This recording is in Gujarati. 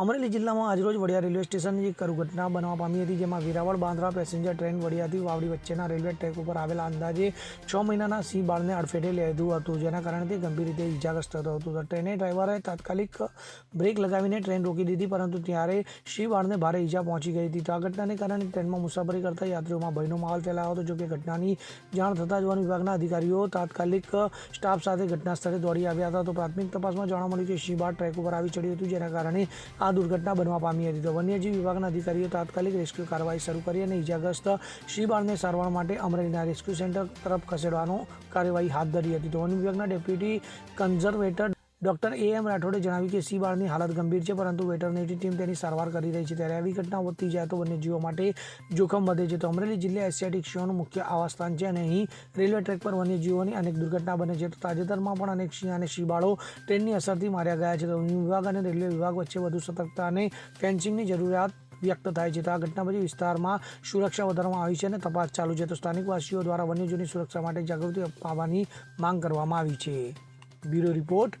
અમરેલી જિલ્લામાં આજરોજ વડિયા રેલવે સ્ટેશનની એક ઘટના બનવા પામી હતી, જેમાં વેરાવળ બાંદ્રા પેસેન્જર ટ્રેન વડિયાથી વાવડી વચ્ચેના રેલવે ટ્રેક ઉપર આવેલા અંદાજે છ મહિનાના સિંહ બાળને અડફેટે લીધું હતું, જેના કારણે તે ગંભીર રીતે ઇજાગ્રસ્ત થતો હતો. ટ્રેને ડ્રાઈવરે તાત્કાલિક બ્રેક લગાવીને ટ્રેન રોકી દીધી, પરંતુ ત્યારે સિંહ બાળને ભારે ઈજા પહોંચી ગઈ હતી. તો આ ઘટનાને કારણે ટ્રેનમાં મુસાફરી કરતા યાત્રીઓમાં ભયનો માહોલ ફેલાયો હતો, જોકે ઘટનાની જાણ થતાં જ વન વિભાગના અધિકારીઓ તાત્કાલિક સ્ટાફ સાથે ઘટના સ્થળે દોડી આવ્યા હતા. તો પ્રાથમિક તપાસમાં જાણવા મળ્યું કે સિંહ બાળ ટ્રેક ઉપર આવી ચડ્યું હતું, જેના કારણે આ દુર્ઘટના બનવા પામી હતી. તો વન્યજીવ વિભાગના અધિકારીઓ તાત્કાલિક રેસ્ક્યુ કાર્યવાહી શરૂ કરી અને ઇજાગ્રસ્ત શિબાળને બાળને સારવાર માટે અમરેલીના રેસ્ક્યુ સેન્ટર તરફ ખસેડવાનો કાર્યવાહી હાથ ધરી હતી. તો વન વિભાગના deputy conservator doctor A M રાઠોડે જણાવ્યું કે સિંહ બાળની હાલત ગંભીર છે, પરંતુ વેટરનરી ટીમ તેની સારવાર કરી રહી છે. ત્યારે આવી ઘટના વધતી જાય તો વન્યજીવો માટે જોખમ વધે છે. તો અમરેલી જિલ્લા એશિયાટિક સિંહોનું મુખ્ય આવાસસ્થાન છે અને અહીં રેલવે ટ્રેક પર વન્યજીવોની અનેક દુર્ઘટના બને છે. તો તાજેતરમાં પણ અનેક સિંહ અને શિબાળો ટ્રેનની અસરથી માર્યા ગયા છે. તો વિભાગ અને રેલવે વિભાગ વચ્ચે વધુ સતર્કતા અને ફેન્સિંગની જરૂરિયાત વ્યક્ત થાય છે. તો આ ઘટના પછી વિસ્તારમાં સુરક્ષા વધારવામાં આવી છે અને તપાસ ચાલુ છે. તો સ્થાનિકવાસીઓ દ્વારા વન્યજીવની સુરક્ષા માટે જાગૃતિ અપાવવાની માંગ કરવામાં આવી છે. Bureau report